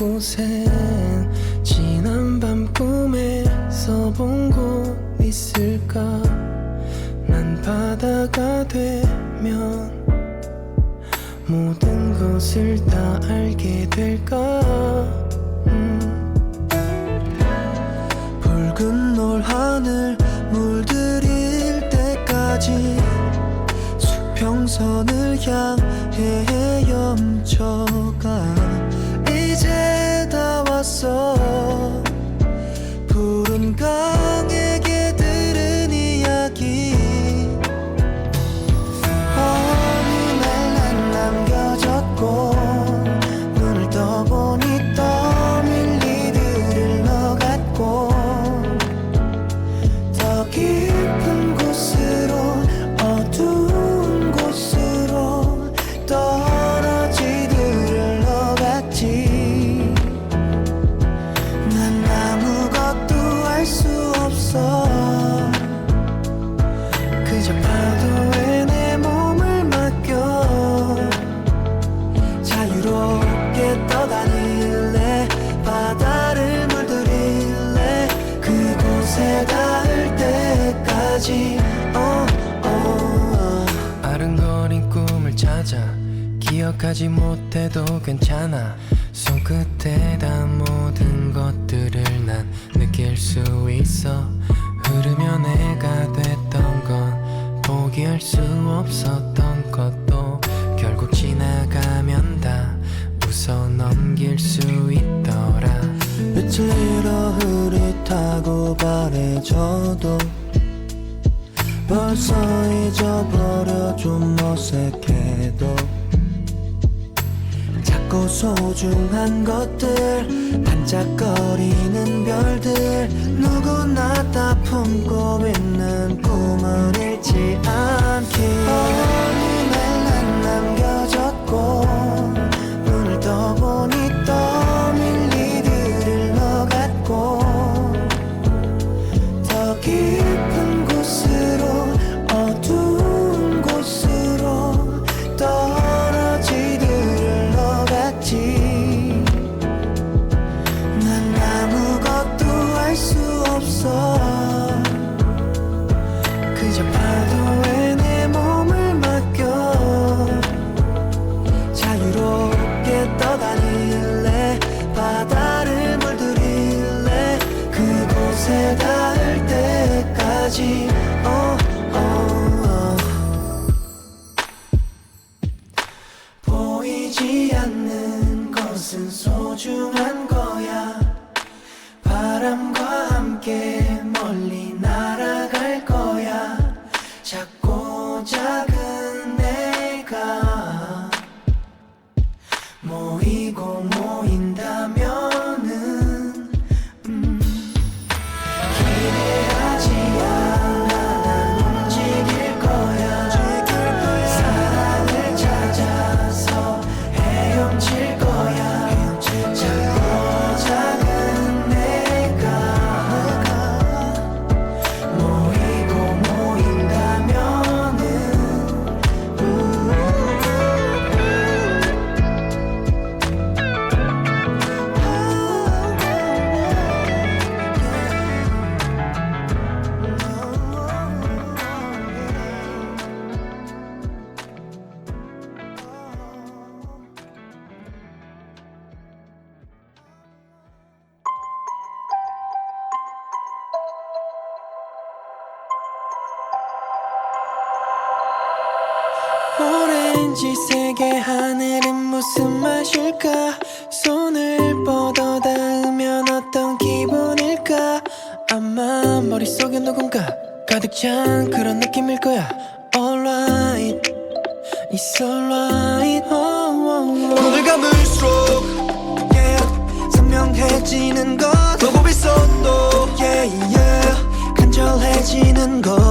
이곳엔 지난 밤 꿈에서 본 곳 있을까 난 바다가 되면 모든 것을 다 알게 될까 음. 붉은 노을 하늘 물들일 때까지 수평선을 향해 헤엄쳐가 이 때까지. oh, oh. 아른거린 꿈을 찾아 기억하지 못해도 괜찮아. 손끝에 다 모든 것들을 난 느낄 수 있어. 흐르며 내가 됐던 건 포기할 수 없었던 것도 결국 지나가면 다 웃어 넘길 수 있더라. 잃어 흐릿하고 바래져도 벌써 잊어버려 좀 어색해도 작고 소중한 것들 반짝거리는 별들 누구나 다 품고 있는 보이지 않는 것은 소중한 거야. 바람과 모 오렌지색의 하늘은 무슨 맛일까? 손을 뻗어 닿으면 어떤 기분일까? 아마 머릿속에 누군가 가득 찬 그런 느낌일 거야. Alright. It's alright. Oh, oh, oh. 눈을 감을수록 yeah, 선명해지는 것. 보고 있어도 yeah, yeah. 간절해지는 것